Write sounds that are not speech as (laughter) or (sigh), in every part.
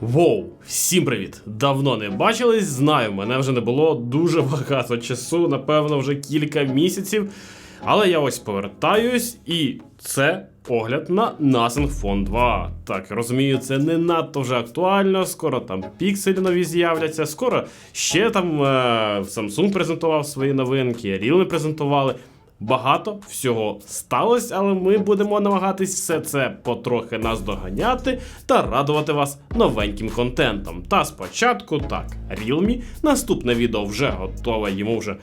Воу, всім привіт! Давно не бачились, знаю, мене вже не було дуже багато часу, напевно, вже кілька місяців. Але я ось повертаюсь, і це огляд на Nothing Phone 2. Так, розумію, це не надто вже актуально. Скоро там пікселі нові з'являться, скоро ще там е- Samsung презентував свої новинки, Realme презентували. Багато всього сталося, але ми будемо намагатись все це потрохи наздоганяти та радувати вас новеньким контентом. Та спочатку так, Realme, наступне відео вже готове, йому вже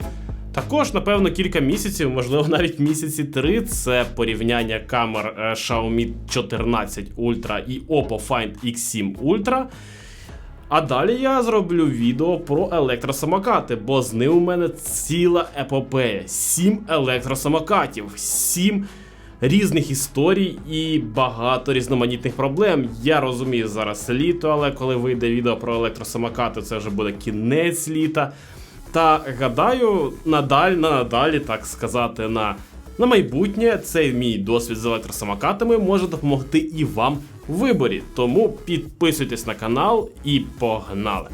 також, напевно, кілька місяців, можливо, навіть місяці три. Це порівняння камер е, Xiaomi 14 Ultra і Oppo Find X7 Ultra. А далі я зроблю відео про електросамокати, бо з ним у мене ціла епопея. Сім електросамокатів, сім різних історій і багато різноманітних проблем. Я розумію зараз літо, але коли вийде відео про електросамокати, це вже буде кінець літа. Та гадаю, надаль, на надалі, так сказати, на, на майбутнє цей мій досвід з електросамокатами може допомогти і вам в виборі. Тому підписуйтесь на канал і погнали!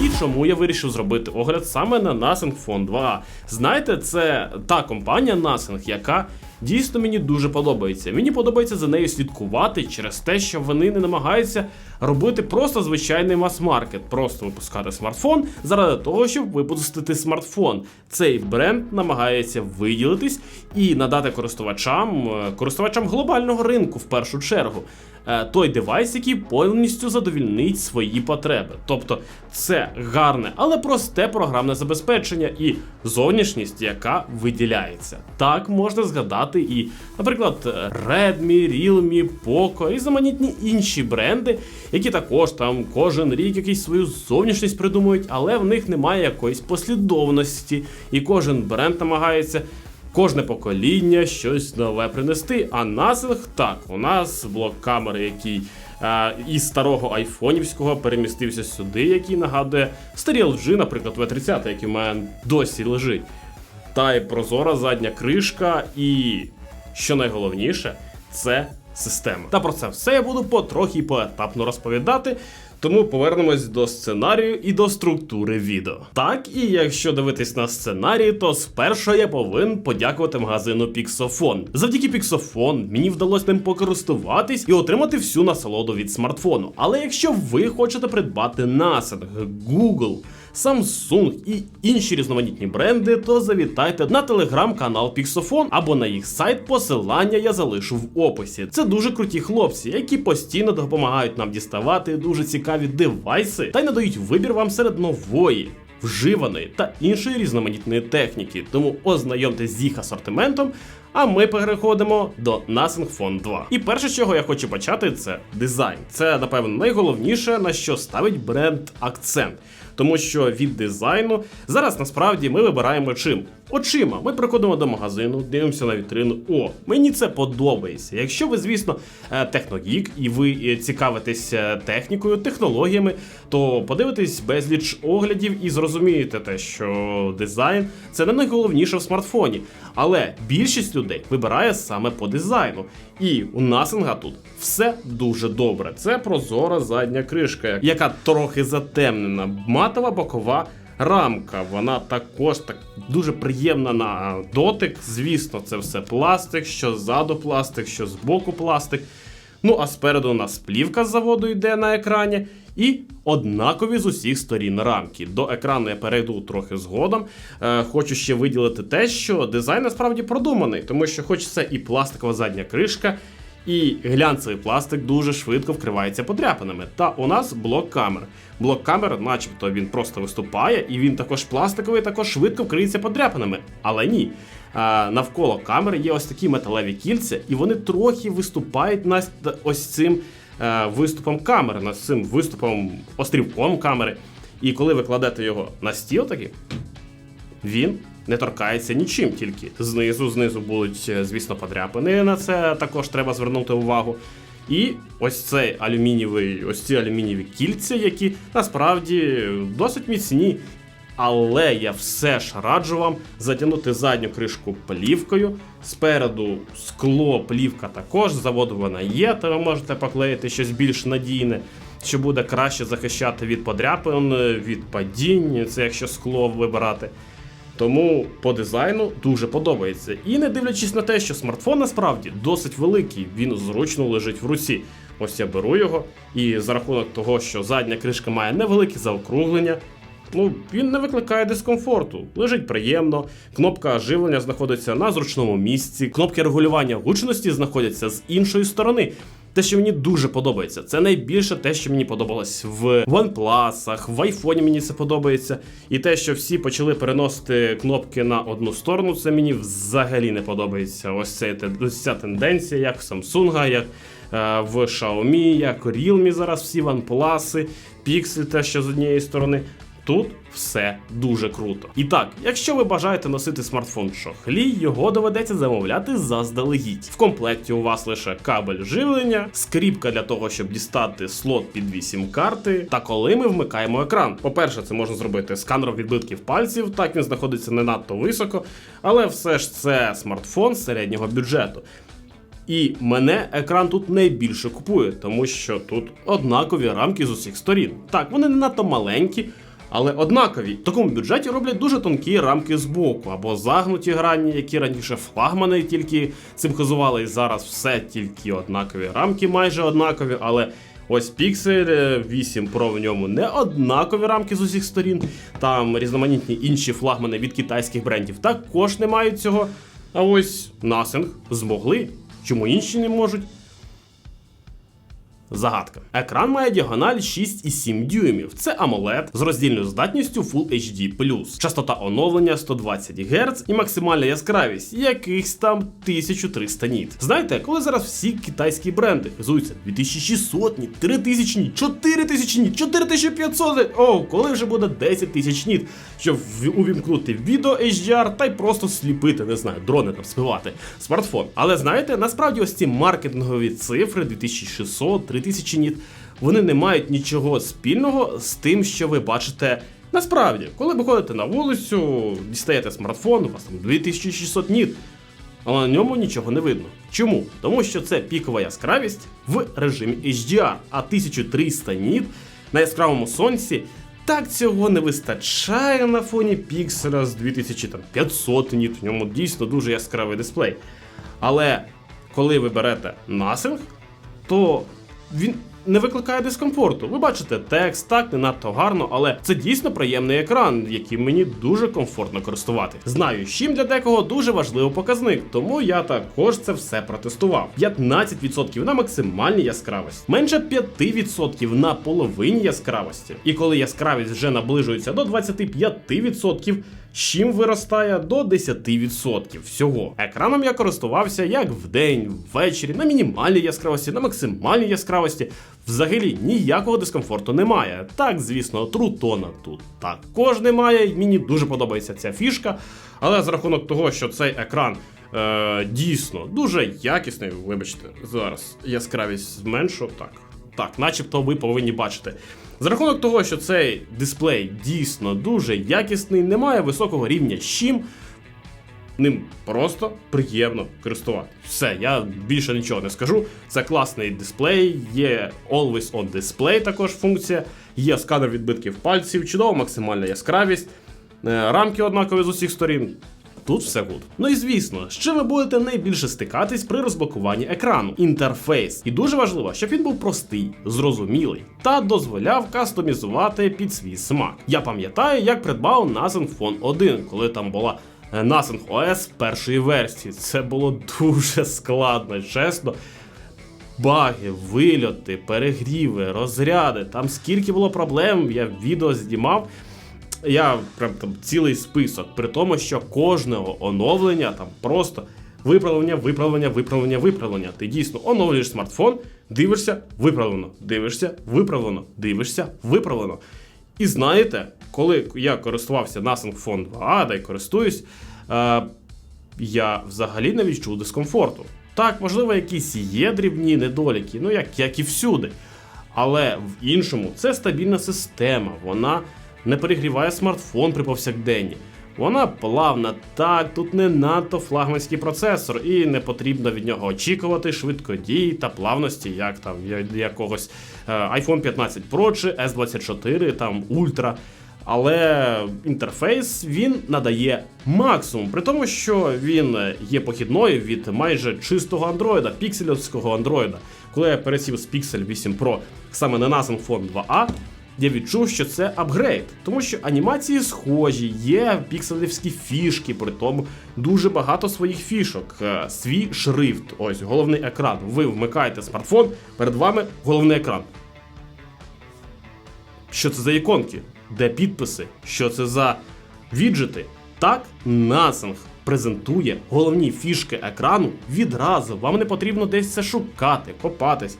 І чому я вирішив зробити огляд саме на Nothing Phone 2? Знаєте, це та компанія Nothing, яка дійсно мені дуже подобається. Мені подобається за нею слідкувати через те, що вони не намагаються робити просто звичайний мас-маркет, просто випускати смартфон заради того, щоб випустити смартфон. Цей бренд намагається виділитись і надати користувачам, е, користувачам глобального ринку в першу чергу. Е, Той девайс, який повністю задовільнить свої потреби. Тобто це гарне, але просте програмне забезпечення і зовнішність, яка виділяється. Так можна згадати і, наприклад, Redmi, Realme, Poco і знаменітні інші бренди, які також там кожен рік якийсь свою зовнішність придумують, але в них немає якоїсь послідовності, і кожен бренд намагається. Кожне покоління щось нове принести. А Nothing, так, у нас блок камери, який е, із старого айфонівського перемістився сюди, який нагадує старі LG, наприклад, V30, який у мене досі лежить. Та й прозора задня кришка, і що найголовніше, це система. Та про це все я буду потрохи і поетапно розповідати. Тому повернемось до сценарію і до структури відео. Так, і якщо дивитись на сценарій, то спершу я повинен подякувати магазину Pixofon. Завдяки Піксофон мені вдалося ним покористуватись і отримати всю насолоду від смартфону. Але якщо ви хочете придбати Nothing, Google, Samsung і інші різноманітні бренди, то завітайте на телеграм-канал Pixofon або на їх сайт. Посилання я залишу в описі. Це дуже круті хлопці, які постійно допомагають нам діставати дуже цікаві девайси та й надають вибір вам серед нової. Вживаної та іншої різноманітної техніки, тому ознайомтесь з їх асортиментом. А ми переходимо до Nothing Phone 2. І перше, чого я хочу почати, це дизайн. Це, напевно, найголовніше, на що ставить бренд акцент. Тому що від дизайну зараз насправді ми вибираємо чим. Очима. Ми приходимо до магазину, дивимося на вітрину. О, мені це подобається. Якщо ви, звісно, е, техногік і ви е, цікавитесь е, технікою, технологіями, то подивитесь безліч оглядів і зрозумієте те, що дизайн це не найголовніше в смартфоні. Але більшість людей вибирає саме по дизайну. І у Насинга тут все дуже добре. Це прозора задня кришка, яка трохи затемнена, матова бокова. Рамка, вона також так дуже приємна на дотик. Звісно, це все пластик, що ззаду пластик, що збоку пластик. Ну а спереду у нас плівка з заводу йде на екрані, і однакові з усіх сторін рамки. До екрану я перейду трохи згодом. Е, хочу ще виділити те, що дизайн насправді продуманий, тому що, хоч це і пластикова задня кришка, і глянцевий пластик дуже швидко вкривається подряпинами. Та у нас блок камер. Блок камер, начебто, він просто виступає, і він також пластиковий, також швидко вкриється подряпинами. Але ні. Навколо камери є ось такі металеві кільця, і вони трохи виступають над ось цим е, виступом камери, над цим виступом острівком камери. І коли ви кладете його на стіл такий, він не торкається нічим, тільки знизу, знизу будуть, е, звісно, подряпини. На це також треба звернути увагу. І ось цей алюмінієвий, ось ці алюмінієві кільця, які насправді досить міцні. Але я все ж раджу вам затягнути задню кришку плівкою. Спереду скло, плівка також, з заводу вона є, то ви можете поклеїти щось більш надійне, що буде краще захищати від подряпин, від падінь, це якщо скло вибирати. Тому по дизайну дуже подобається. І не дивлячись на те, що смартфон насправді досить великий, він зручно лежить в руці. Ось я беру його, і за рахунок того, що задня кришка має невелике заокруглення, ну він не викликає дискомфорту. Лежить приємно, кнопка живлення знаходиться на зручному місці, кнопки регулювання гучності знаходяться з іншої сторони. Те, що мені дуже подобається, це найбільше те, що мені подобалось в OnePlus, в айфоні мені це подобається. І те, що всі почали переносити кнопки на одну сторону, це мені взагалі не подобається. Ось ця, ось ця тенденція, як в Samsung, як е, в Xiaomi, як Realme зараз всі OnePlus, Pixel те, що з однієї сторони. Тут все дуже круто. І так, якщо ви бажаєте носити смартфон в шохлі, його доведеться замовляти заздалегідь. В комплекті у вас лише кабель живлення, скріпка для того, щоб дістати слот під 8 карти. Та коли ми вмикаємо екран. По-перше, це можна зробити сканером відбитків пальців, так він знаходиться не надто високо, але все ж це смартфон середнього бюджету. І мене екран тут найбільше купує, тому що тут однакові рамки з усіх сторін. Так, вони не надто маленькі, але однакові. В такому бюджеті роблять дуже тонкі рамки з боку або загнуті грані, які раніше флагмани тільки цим хизували, і зараз все тільки однакові рамки, майже однакові, але. Ось Pixel 8 Pro в ньому не однакові рамки з усіх сторін. Там різноманітні інші флагмани від китайських брендів також не мають цього. А ось Nothing змогли. Чому інші не можуть? Загадка. Екран має діагональ 6,7 дюймів. Це AMOLED з роздільною здатністю Full HD+. Частота оновлення 120 Гц і максимальна яскравість якихось там 1300 ніт. Знаєте, коли зараз всі китайські бренди хизуються 2600 ніт, 3000 ніт, 4000 ніт, 4500 ніт, о, коли вже буде 10 тисяч ніт, щоб увімкнути відео HDR та й просто сліпити, не знаю, дрони там співати смартфон. Але знаєте, насправді ось ці маркетингові цифри 2600, 3000 ніт, вони не мають нічого спільного з тим, що ви бачите. Насправді, коли ви ходите на вулицю, дістаєте смартфон, у вас там 2600 ніт, але на ньому нічого не видно. Чому? Тому що це пікова яскравість в режимі HDR, а 1300 ніт на яскравому сонці. Так цього не вистачає на фоні пікселя з 2500 ніт, в ньому дійсно дуже яскравий дисплей. Але коли ви берете Nothing, то він не викликає дискомфорту. Ви бачите текст, так не надто гарно, але це дійсно приємний екран, яким мені дуже комфортно користувати. Знаю, чим для декого дуже важливий показник, тому я також це все протестував. 15% на максимальній яскравості, менше 5% на половині яскравості. І коли яскравість вже наближується до 25%, чим виростає до 10% всього. Екраном я користувався як вдень, ввечері, на мінімальній яскравості, на максимальній яскравості. Взагалі ніякого дискомфорту немає. Так, звісно, трутона тут також немає. Мені дуже подобається ця фішка. Але за рахунок того, що цей екран е, дійсно дуже якісний, вибачте, зараз яскравість зменшу. Так, так, начебто ви повинні бачити. За рахунок того, що цей дисплей дійсно дуже якісний, немає високого рівня щім, ним просто приємно користувати. Все, я більше нічого не скажу. Це класний дисплей, є Always on Display також функція, є сканер відбитків пальців, чудова максимальна яскравість, е, рамки однакові з усіх сторін. Тут все гуд. Ну і звісно, з чим ви будете найбільше стикатись при розблокуванні екрану інтерфейс. І дуже важливо, щоб він був простий, зрозумілий та дозволяв кастомізувати під свій смак. Я пам'ятаю, як придбав Nothing Phone 1, коли там була е, Nothing OS першої версії. Це було дуже складно, чесно. Баги, вильоти, перегріви, розряди. Там скільки було проблем, я відео знімав. Я прям там цілий список, при тому, що кожного оновлення там просто виправлення, виправлення, виправлення, виправлення. Ти дійсно оновлюєш смартфон, дивишся, виправлено, дивишся, виправлено, дивишся, виправлено. І знаєте, коли я користувався Nothing Phone 2, да й користуюсь, е, я взагалі не відчув дискомфорту. Так, можливо, якісь є дрібні недоліки, ну як, як і всюди. Але в іншому це стабільна система, вона не перегріває смартфон при повсякденні. Вона плавна, так, тут не надто флагманський процесор, і не потрібно від нього очікувати швидкодії та плавності, як там якогось е, iPhone 15 Pro чи S24, там Ultra. Але інтерфейс він надає максимум, при тому, що він є похідною від майже чистого андроїда, пікселівського андроїда. Коли я пересів з Pixel 8 Pro саме на Nothing Phone 2A, я відчув, що це апгрейд, тому що анімації схожі, є пікселівські фішки, при тому дуже багато своїх фішок. Е, Свій шрифт, ось головний екран. Ви вмикаєте смартфон, перед вами головний екран. Що це за іконки? Де підписи? Що це за віджити? Так, Nothing презентує головні фішки екрану відразу. Вам не потрібно десь це шукати, копатись.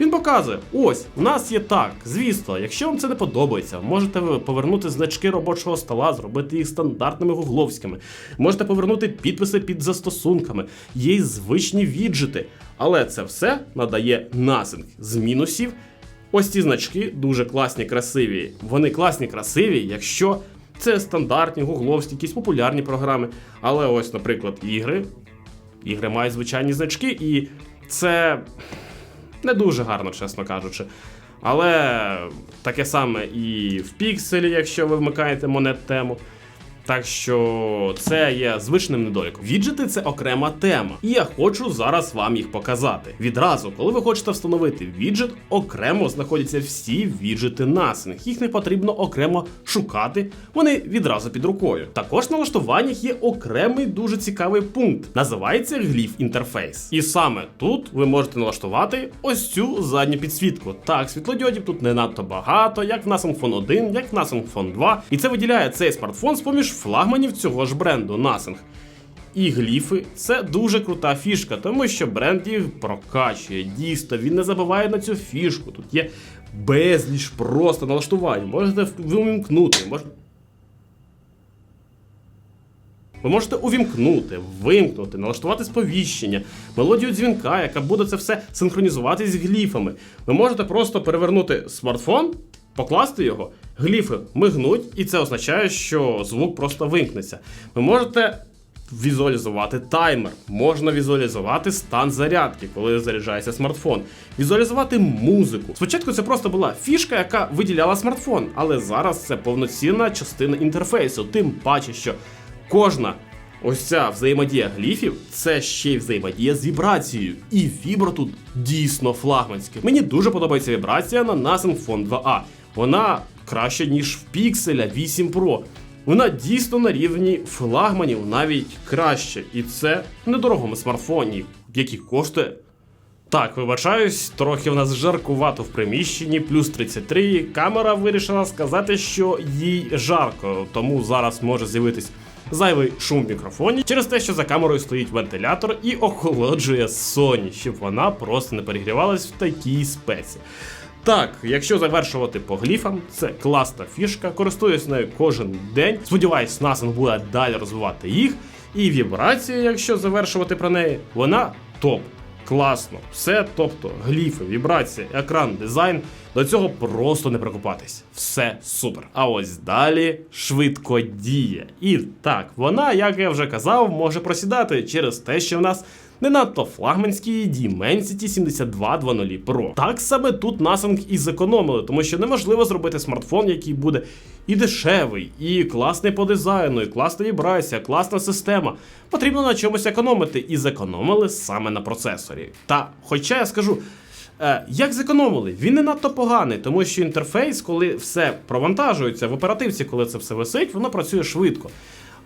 Він показує: ось, у нас є так. Звісно, якщо вам це не подобається, можете ви повернути значки робочого стола, зробити їх стандартними гугловськими. Можете повернути підписи під застосунками, є й звичні віджити. Але це все надає Nothing. з мінусів. Ось ці значки дуже класні, красиві. Вони класні, красиві, якщо це стандартні, гугловські, якісь популярні програми. Але ось, наприклад, ігри. Ігри мають звичайні значки, і це не дуже гарно, чесно кажучи. Але таке саме і в пікселі, якщо ви вмикаєте монет тему. Так що це є звичним недоліком. Віджити це окрема тема, і я хочу зараз вам їх показати. Відразу, коли ви хочете встановити віджит, окремо знаходяться всі віджити Nothing. Їх не потрібно окремо шукати, вони відразу під рукою. Також на налаштуваннях є окремий дуже цікавий пункт, називається гліф інтерфейс. І саме тут ви можете налаштувати ось цю задню підсвітку. Так, світлодіодів тут не надто багато, як в Nothing Phone 1, як в Nothing Phone 2. І це виділяє цей смартфон з поміж флагманів цього ж бренду Nothing. І гліфи це дуже крута фішка, тому що бренд їх прокачує. Дійсно, він не забуває на цю фішку. Тут є безліч просто налаштувань. Можете вимкнути, можна. Ви можете увімкнути, вимкнути, налаштувати сповіщення, мелодію дзвінка, яка буде це все синхронізувати з гліфами. Ви можете просто перевернути смартфон, покласти його, гліфи мигнуть, і це означає, що звук просто вимкнеться. Ви можете візуалізувати таймер, можна візуалізувати стан зарядки, коли заряджається смартфон, візуалізувати музику. Спочатку це просто була фішка, яка виділяла смартфон, але зараз це повноцінна частина інтерфейсу, тим паче, що кожна. Ось ця взаємодія гліфів це ще й взаємодія з вібрацією. І вібро тут дійсно флагманське. Мені дуже подобається вібрація на Nothing Phone 2A. Вона краще, ніж в Pixel 8 Pro. Вона дійсно на рівні флагманів навіть краще. І це в недорогому смартфоні, який коштує. Так, вибачаюсь, трохи в нас жаркувато в приміщенні, плюс 33. Камера вирішила сказати, що їй жарко, тому зараз може з'явитись зайвий шум в мікрофоні через те, що за камерою стоїть вентилятор і охолоджує Sony, щоб вона просто не перегрівалась в такій спеці. Так, якщо завершувати по гліфам, це класна фішка, користуюсь нею кожен день. Сподіваюсь, Nothing буде далі розвивати їх. І вібрація, якщо завершувати про неї, вона топ. Класно, все, тобто гліфи, вібрація, екран, дизайн. До цього просто не прикопатись. Все супер. А ось далі швидко діє. І так, вона, як я вже казав, може просідати через те, що в нас не надто флагманський Dimensity 7220 Pro. Так саме тут Nothing і зекономили, тому що неможливо зробити смартфон, який буде і дешевий, і класний по дизайну, і класна вібрація, класна система. Потрібно на чомусь економити, і зекономили саме на процесорі. Та, хоча я скажу. Е, Як зекономили? Він не надто поганий, тому що інтерфейс, коли все провантажується в оперативці, коли це все висить, воно працює швидко.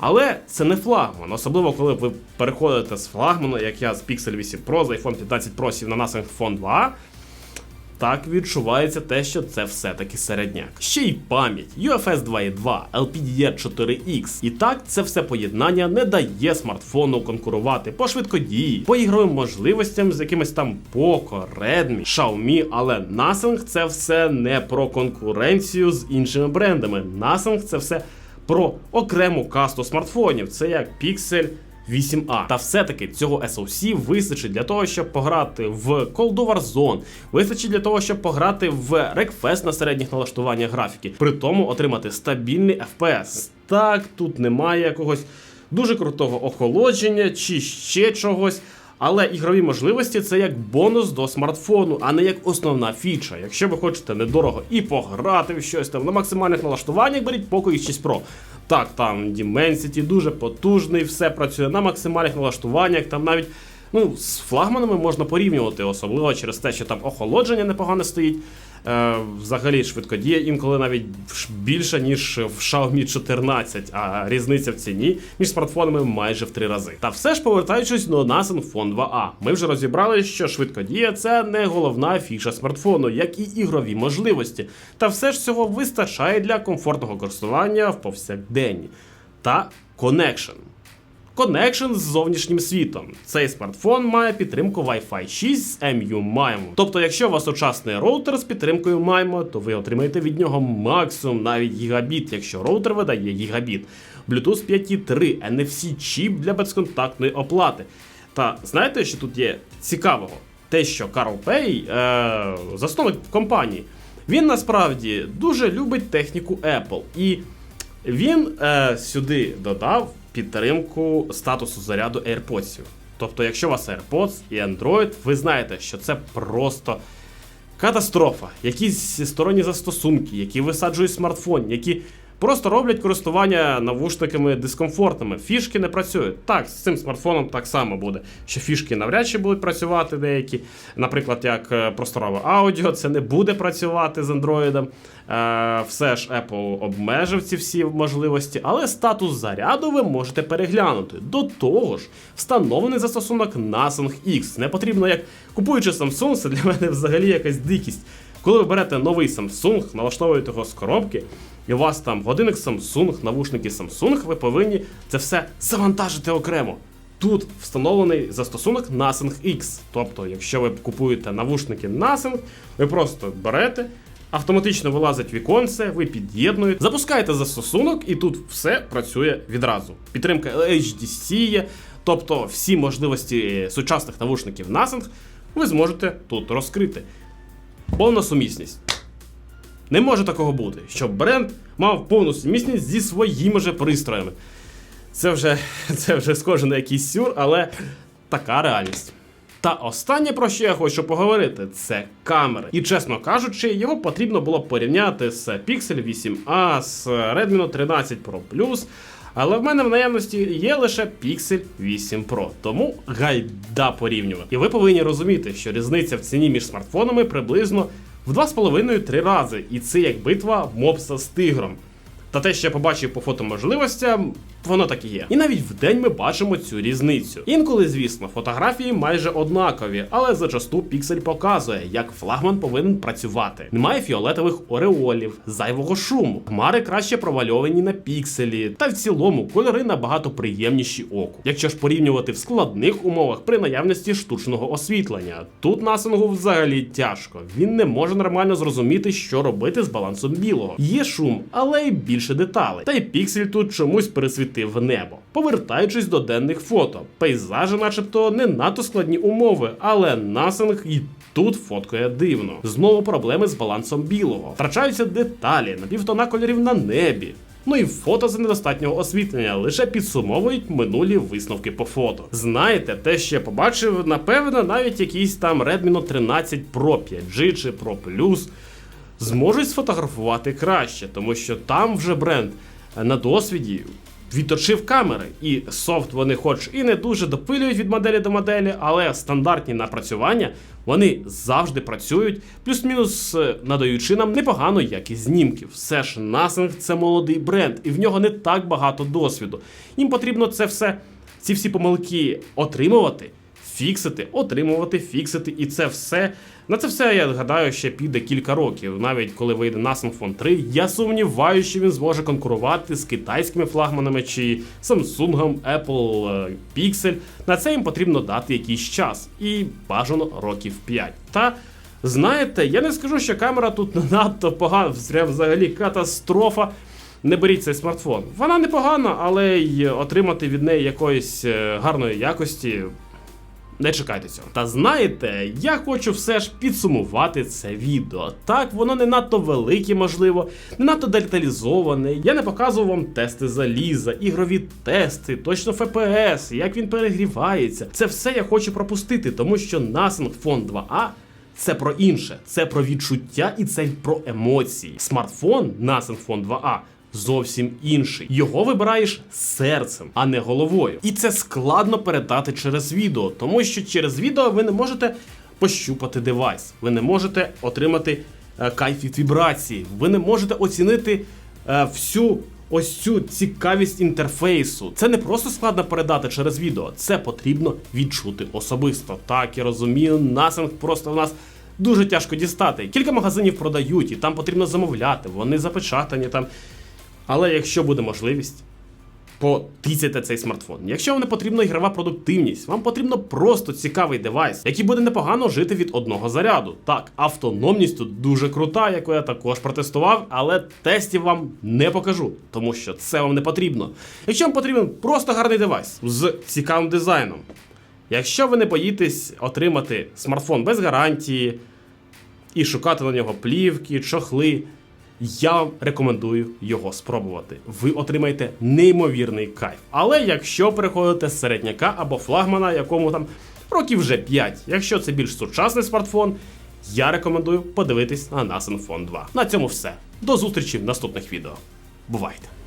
Але це не флагман, особливо коли ви переходите з флагману, як я з Pixel 8 Pro, з iPhone 15 Pro сів на Nothing Phone 2. Так відчувається те, що це все-таки середняк. Ще й пам'ять, UFS 2.2, LPDDR 4X. І так, це все поєднання не дає смартфону конкурувати по швидкодії, по ігровим можливостям з якимось там Poco, Redmi, Xiaomi, але Nothing це все не про конкуренцію з іншими брендами. Nothing це все про окрему касту смартфонів. Це як Pixel 8A. Та все-таки цього SoC вистачить для того, щоб пограти в Cold War Zone, вистачить для того, щоб пограти в Wreckfest на середніх налаштуваннях графіки, при тому отримати стабільний FPS. Так, тут немає якогось дуже крутого охолодження чи ще чогось. Але ігрові можливості це як бонус до смартфону, а не як основна фіча. Якщо ви хочете недорого і пограти в щось там на максимальних налаштуваннях, беріть Poco X6 Pro. Так, там Dimensity дуже потужний, все працює на максимальних налаштуваннях, там навіть. Ну, з флагманами можна порівнювати, особливо через те, що там охолодження непогано стоїть. Е, взагалі швидкодія інколи навіть більше, ніж в Xiaomi 14, а різниця в ціні між смартфонами майже в три рази. Та все ж повертаючись до Nasen Phone 2A, ми вже розібрали, що швидкодія це не головна фіша смартфону, як і ігрові можливості. Та все ж цього вистачає для комфортного користування в повсякденні. Та Connection. Connection з зовнішнім світом. Цей смартфон має підтримку Wi-Fi 6 з MU MIMO. Тобто, якщо у вас сучасний роутер з підтримкою MIMO, то ви отримаєте від нього максимум навіть гігабіт, якщо роутер видає гігабіт. Bluetooth 5.3, NFC чіп для безконтактної оплати. Та знаєте, що тут є цікавого? Те, що Карл Пей, е, засновник компанії, він насправді дуже любить техніку Apple. І він е, сюди додав підтримку статусу заряду AirPods. Тобто, якщо у вас AirPods і Android, ви знаєте, що це просто катастрофа. Якісь сторонні застосунки, які висаджують смартфон, які просто роблять користування навушниками дискомфортними. Фішки не працюють. Так, з цим смартфоном так само буде, що фішки навряд чи будуть працювати деякі. Наприклад, як е, просторове аудіо, це не буде працювати з Android. Е, все ж Apple обмежив ці всі можливості, але статус заряду ви можете переглянути. До того ж, встановлений застосунок Nasing X. Не потрібно, як купуючи Samsung, це для мене взагалі якась дикість. Коли ви берете новий Samsung, налаштовуєте його з коробки, і у вас там годинник Samsung, навушники Samsung, ви повинні це все завантажити окремо. Тут встановлений застосунок Nasing X. Тобто, якщо ви купуєте навушники Nasing, ви просто берете, автоматично вилазить віконце, ви під'єднуєте, запускаєте застосунок, і тут все працює відразу. Підтримка HDC є, тобто всі можливості сучасних навушників Nasing ви зможете тут розкрити. Повна сумісність. Не може такого бути, щоб бренд мав повну сумісність зі своїми же пристроями. Це вже, (laughs) це вже схоже на якийсь сюр, але така реальність. Та останнє, про що я хочу поговорити, це камери. І чесно кажучи, його потрібно було порівняти з Pixel 8a, з Redmi Note 13 Pro Plus. Але в мене в наявності є лише Pixel 8 Pro, тому гайда порівнювати. І ви повинні розуміти, що різниця в ціні між смартфонами приблизно в 2,5-3 рази, і це як битва мопса з тигром. Та те, що я побачив по фотоможливостям, воно так і є. І навіть вдень ми бачимо цю різницю. Інколи, звісно, фотографії майже однакові, але зачасту піксель показує, як флагман повинен працювати. Немає фіолетових ореолів, зайвого шуму. Хмари краще провальовані на пікселі, та в цілому кольори набагато приємніші оку. Якщо ж порівнювати в складних умовах при наявності штучного освітлення, тут насингу взагалі тяжко. Він не може нормально зрозуміти, що робити з балансом білого. Є шум, але й більше деталей. Та й піксель тут чомусь пересвітив небо. Повертаючись до денних фото, пейзажі, начебто, не надто складні умови, але насинг і тут фоткає дивно. Знову проблеми з балансом білого. Втрачаються деталі, напівтона кольорів на небі. Ну і фото за недостатнього освітлення лише підсумовують минулі висновки по фото. Знаєте, те, що я побачив, напевно, навіть якийсь там Redmi Note 13 Pro 5G чи Pro Plus зможуть сфотографувати краще, тому що там вже бренд на досвіді відточив камери, і софт вони, хоч і не дуже допилюють від моделі до моделі, але стандартні напрацювання вони завжди працюють, плюс-мінус е, надаючи нам непогану якість знімків. Все ж Nothing – це молодий бренд, і в нього не так багато досвіду. Їм потрібно це все, ці всі помилки отримувати фіксити, отримувати, фіксити, і це все. На це все я гадаю, ще піде кілька років. Навіть коли вийде Nasing Phone 3, я сумніваюся, що він зможе конкурувати з китайськими флагманами чи Samsung, Apple, е, Pixel. На це їм потрібно дати якийсь час і бажано років 5. Та знаєте, я не скажу, що камера тут надто погана, взагалі катастрофа. не беріть цей смартфон. Вона непогана, але й отримати від неї якоїсь е, гарної якості. Не чекайте цього. Та знаєте, я хочу все ж підсумувати це відео. Так, воно не надто велике, можливо, не надто деталізоване. Я не показував вам тести заліза, ігрові тести, точно FPS, як він перегрівається. Це все я хочу пропустити, тому що Nothing Phone 2A це про інше, це про відчуття і це про емоції. Смартфон Nothing Phone 2A зовсім інший. Його вибираєш серцем, а не головою. І це складно передати через відео, тому що через відео ви не можете пощупати девайс, ви не можете отримати е, кайф від вібрації, ви не можете оцінити е, всю. Ось цю цікавість інтерфейсу. Це не просто складно передати через відео, це потрібно відчути особисто. Так, я розумію, насинг просто в нас дуже тяжко дістати. Кілька магазинів продають, і там потрібно замовляти, вони запечатані там. Але якщо буде можливість, потицяйте цей смартфон. Якщо вам не потрібна ігрова продуктивність, вам потрібно просто цікавий девайс, який буде непогано жити від одного заряду. Так, автономність тут дуже крута, яку я також протестував, але тестів вам не покажу, тому що це вам не потрібно. Якщо вам потрібен просто гарний девайс з цікавим дизайном. Якщо ви не боїтесь отримати смартфон без гарантії і шукати на нього плівки, чохли, я вам рекомендую його спробувати. Ви отримаєте неймовірний кайф. Але якщо переходите з середняка або флагмана, якому там років вже 5, якщо це більш сучасний смартфон, я рекомендую подивитись на Phone 2. На цьому все. До зустрічі в наступних відео. Бувайте!